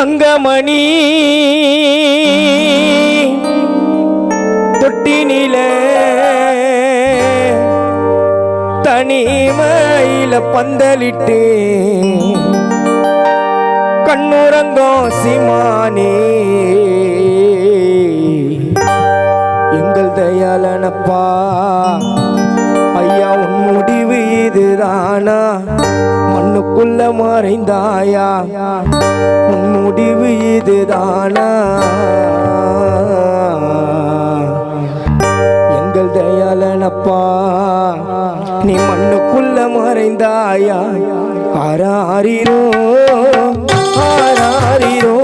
தங்கமணி. தொட்டினில தனிமையில பந்தலிட்டு கண்ணுரங்கோ சிமானே எங்கள் தயாலனப்பா ஐயா உன் முடிவு இதுதானா? உள்ள மறைந்தாயா? உன் முடிவு இதுதானா? எங்கள் தயாளனப்பா நீ மண்ணுக்குள்ள மறைந்தாயா? ஆராரிரோ ஆராரிரோ.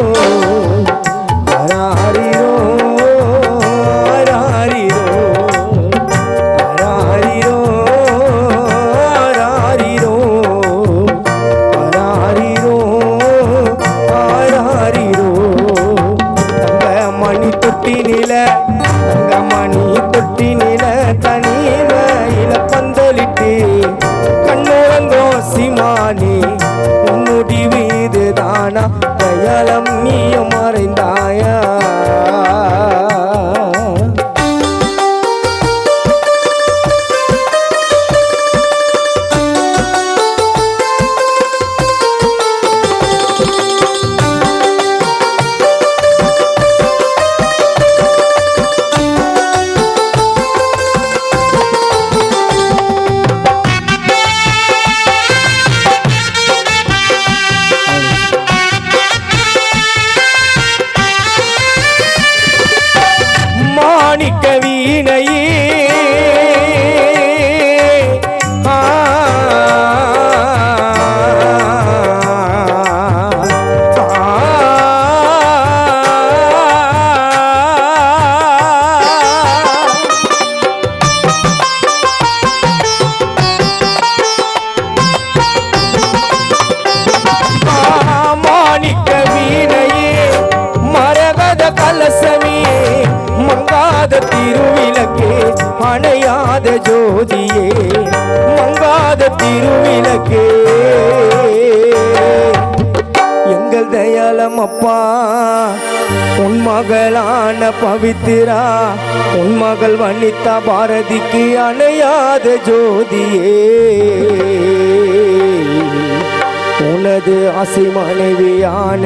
மங்காத திருவிளக்கே அணையாத ஜோதியே. மங்காத திருவிளக்கே. எங்கள் தயாளம் அப்பா உன் மகளான பவித்ரா உன் மகள் வனிதா பாரதிக்கு அணையாத ஜோதியே. உனது ஆசை மனைவியான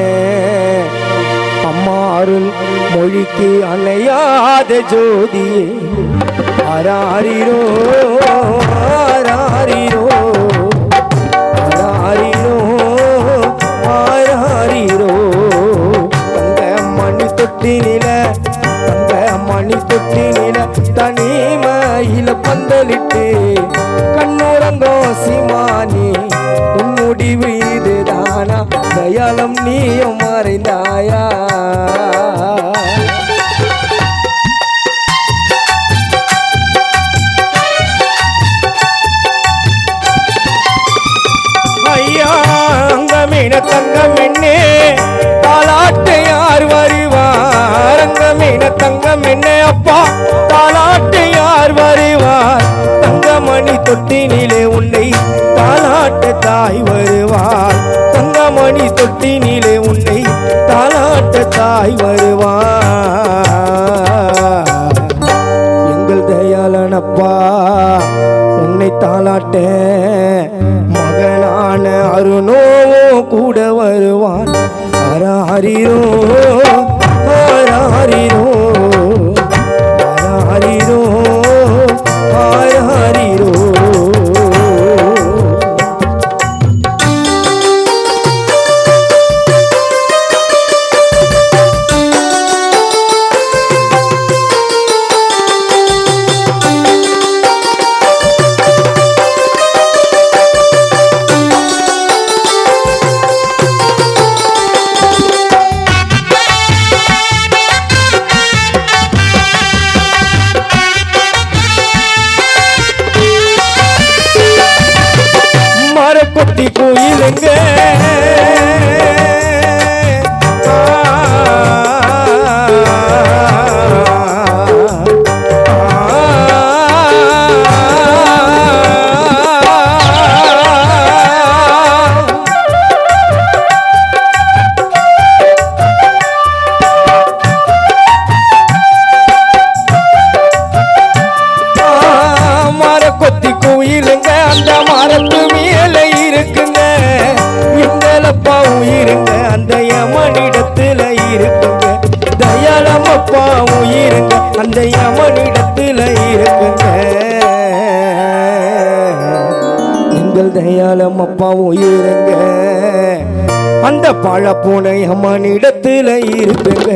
அம்மா அருள் மொழிக்கு அணையாத ஜோதியே. அராரிரோ அராரிரோ அராரிரோ ஆராரிரோ அந்த மணி தொட்டி நில தங்க மணி தொட்டி நில தனிமையில பந்தலிட்டு கண்ணுறங்கோ சிமானி. உன் முடிவு இதுதானா தயாளம் நீயும் மறைந்தாயா? வருவார். தங்கமணி தொட்டினிலே உன்னை தாளாட்ட தாய் வருவார். எங்கள் தயாளனப்பா உன்னை தாளாட்ட மகனான அருணோவோ கூட வருவான். அராரிரோ ஆராரிரோ பொட்டி கோயிலுங்க அப்பா உயிருங்க அந்த யமனிடத்தில் இருக்குங்க. எங்கள் தயாளம் அப்பா உயிருங்க. அந்த பழப்பூனை அம்மனிடத்தில் இருக்குங்க.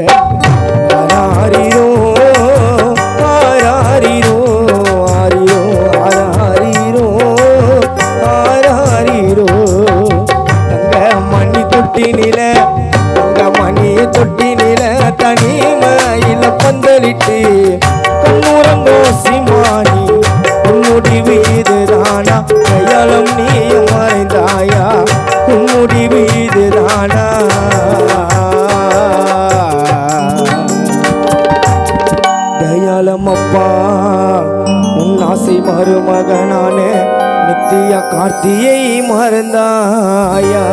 கண்ணுரங்கோ சிமானி உன் முடிவு இதுதானா? கையாளம் நீயும் மறைந்தாயா? உன் முடிவு இதுதானா? தயாளம் அப்பா உன் ஆசை மருமகனானே நித்திய கார்த்தியை மறந்தாயா?